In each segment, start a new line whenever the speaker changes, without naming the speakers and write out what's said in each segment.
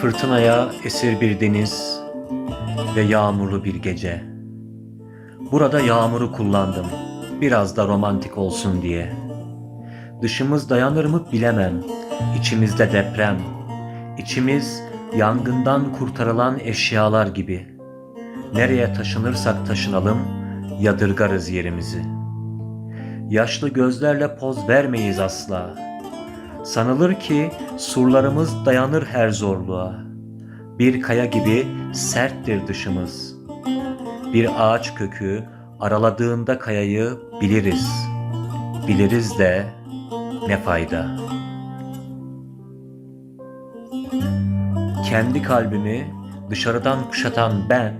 Fırtınaya esir bir deniz ve yağmurlu bir gece. Burada yağmuru kullandım, biraz da romantik olsun diye. Dışımız dayanır mı bilemem, içimizde deprem. İçimiz yangından kurtarılan eşyalar gibi. Nereye taşınırsak taşınalım, yadırgarız yerimizi.'' Yaşlı gözlerle poz vermeyiz asla. Sanılır ki surlarımız dayanır her zorluğa. Bir kaya gibi serttir dışımız. Bir ağaç kökü araladığında kayayı biliriz. Biliriz de ne fayda. Kendi kalbimi dışarıdan kuşatan ben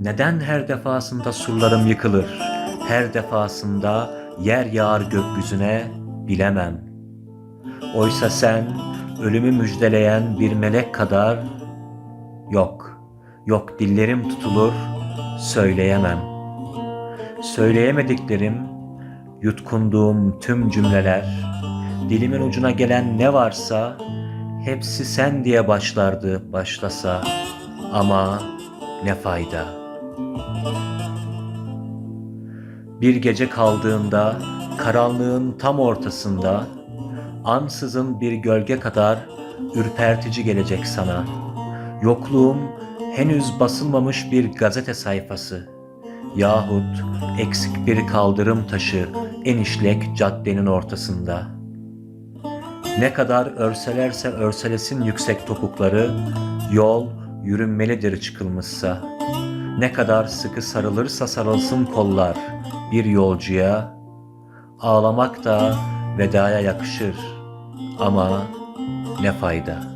neden her defasında surlarım yıkılır? Her defasında yer yağar gökyüzüne bilemem. Oysa sen ölümü müjdeleyen bir melek kadar yok. Yok dillerim tutulur söyleyemem. Söyleyemediklerim yutkunduğum tüm cümleler dilimin ucuna gelen ne varsa hepsi sen diye başlardı başlasa ama ne fayda. Bir gece kaldığında karanlığın tam ortasında ansızın bir gölge kadar ürpertici gelecek sana. Yokluğum henüz basılmamış bir gazete sayfası yahut eksik bir kaldırım taşı en işlek caddenin ortasında. Ne kadar örselerse örselesin yüksek topukları, yol yürünmelidir çıkılmışsa. Ne kadar sıkı sarılırsa sarılsın kollar bir yolcuya, ağlamak da vedaya yakışır ama ne fayda.''